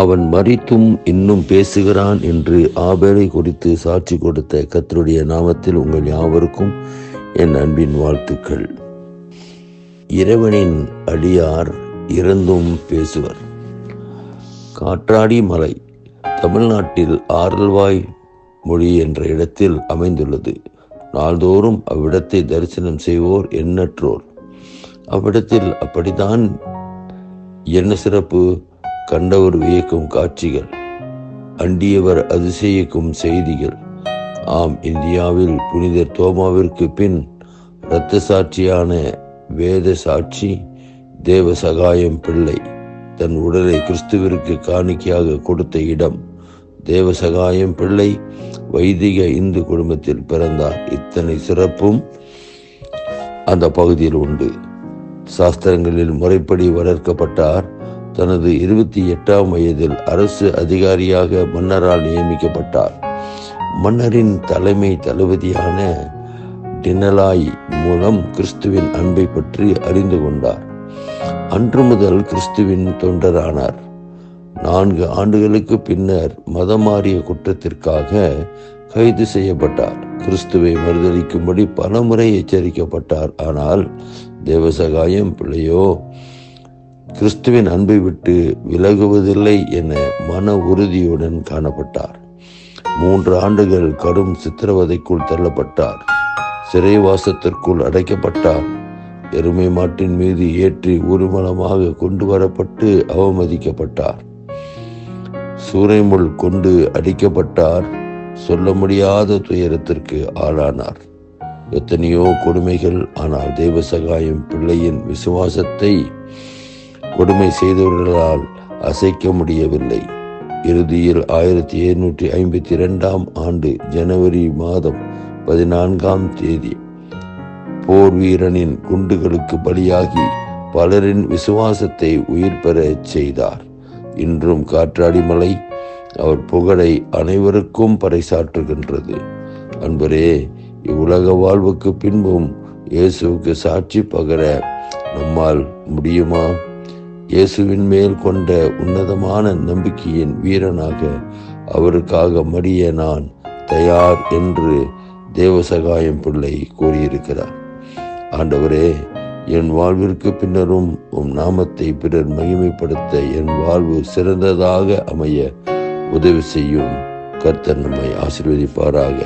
அவன் மறித்தும் இன்னும் பேசுகிறான் என்று ஆபேலை குறித்து சாட்சி கொடுத்த கத்தருடைய நாமத்தில் உங்கள் யாவருக்கும் என் அன்பின் வாழ்த்துக்கள். இறைவனின் அடியார் இறந்தும் பேசுவர். காற்றாடி மலை தமிழ்நாட்டில் ஆரல்வாய் மொழி என்ற இடத்தில் அமைந்துள்ளது. நாள்தோறும் அவ்விடத்தை தரிசனம் செய்வோர் எண்ணற்றோர். அவ்விடத்தில் அப்படித்தான் என்ன சிறப்பு கண்டவர் வியக்கும் காட்சிகள் அண்டியவர் அதிசயிக்கும் செய்திகள். ஆம் இந்தியாவில் புனிதர் தோமாவிற்கு பின் இரத்த சாட்சியான வேத சாட்சி தேவ சகாயம் பிள்ளை தன் உடலை கிறிஸ்துவிற்கு காணிக்கையாக கொடுத்த இடம். தேவ சகாயம் பிள்ளை வைதிக இந்து குடும்பத்தில் பிறந்தார். இத்தனை சிறப்பும் அந்த பகுதியில் உண்டு. சாஸ்திரங்களில் முறைப்படி வளர்க்கப்பட்டார். தனது இருபத்தி எட்டாம் வயதில் அரசு அதிகாரியாக மன்னரால் நியமிக்கப்பட்டார். மன்னரின் தலைமை தளபதியான டினலாய் மூலம் கிறிஸ்துவின் அன்பை பற்றி அறிந்து கொண்டார். அன்று முதல் கிறிஸ்துவின் தொண்டரானார். நான்கு ஆண்டுகளுக்கு பின்னர் மதம் மாறிய குற்றத்திற்காக கைது செய்யப்பட்டார். கிறிஸ்துவை மறுதளிக்கும்படி பலமுறை எச்சரிக்கப்பட்டார். ஆனால் தேவசகாயம் பிள்ளையோ கிறிஸ்துவின் அன்பை விட்டு விலகுவதில்லை என மன உறுதியுடன் காணப்பட்டார். மூன்று ஆண்டுகள் கடும் சித்திரவதைக்குள் தள்ளப்பட்டார். சிறைவாசத்திற்குள் அடைக்கப்பட்டார். எருமை மாட்டின் மீது ஏற்றி ஊர்வலமாக கொண்டு வரப்பட்டு அவமதிக்கப்பட்டார். சூறைமுள் கொண்டு அடிக்கப்பட்டார். சொல்ல முடியாத துயரத்திற்கு ஆளானார். எத்தனையோ கொடுமைகள் ஆனால் தெய்வ சகாயம் பிள்ளையின் விசுவாசத்தை கொடுமை செய்தவர்களால் அசைக்க முடியவில்லை. இறுதியில் ஆயிரத்தி எழுநூற்றி ஐம்பத்தி இரண்டாம் ஆண்டு ஜனவரி மாதம் பதினான்காம் தேதி போர் வீரனின் குண்டுகளுக்கு பலியாகி பலரின் விசுவாசத்தை உயிர் பெறச் செய்தார். இன்றும் காற்றாடிமலை அவர் புகழை அனைவருக்கும் பறைசாற்றுகின்றது. அன்பரே இவ்வுலக வாழ்வுக்கு பின்பும் இயேசுவுக்கு சாட்சி பகர நம்மால் முடியுமா? இயேசுவின் மேல் கொண்ட உன்னதமான நம்பிக்கையின் வீரனாக அவருக்காக மடிய நான் தயார் என்று தேவசகாயம் பிள்ளை கூறியிருக்கிறார். ஆண்டவரே என் வாழ்விற்கு பின்னரும் உம் நாமத்தை பிறர் மகிமைப்படுத்த என் வாழ்வு சிறந்ததாக அமைய உதவி செய்யும் கர்த்தர் நம்மை ஆசிர்வதிப்பாராக.